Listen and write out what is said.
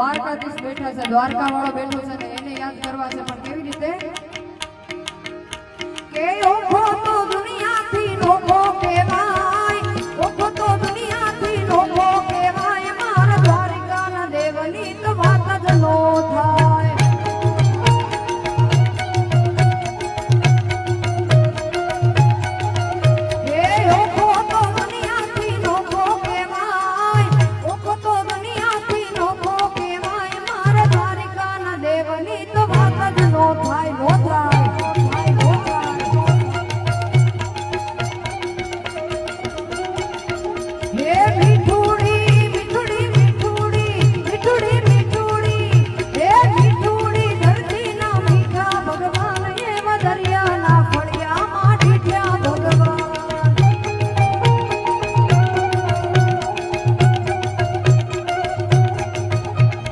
દ્વારકાધીશ બેઠા છે. દ્વારકા વાળો બેઠો છે ને એને યાદ કરવા છે, પણ કેવી રીતે? કે ઓખો તો દુનિયાથી નોખો કહેવાય. મારા દ્વારકાના દેવની તો વાત જ નો થાય. Oh, Tyler.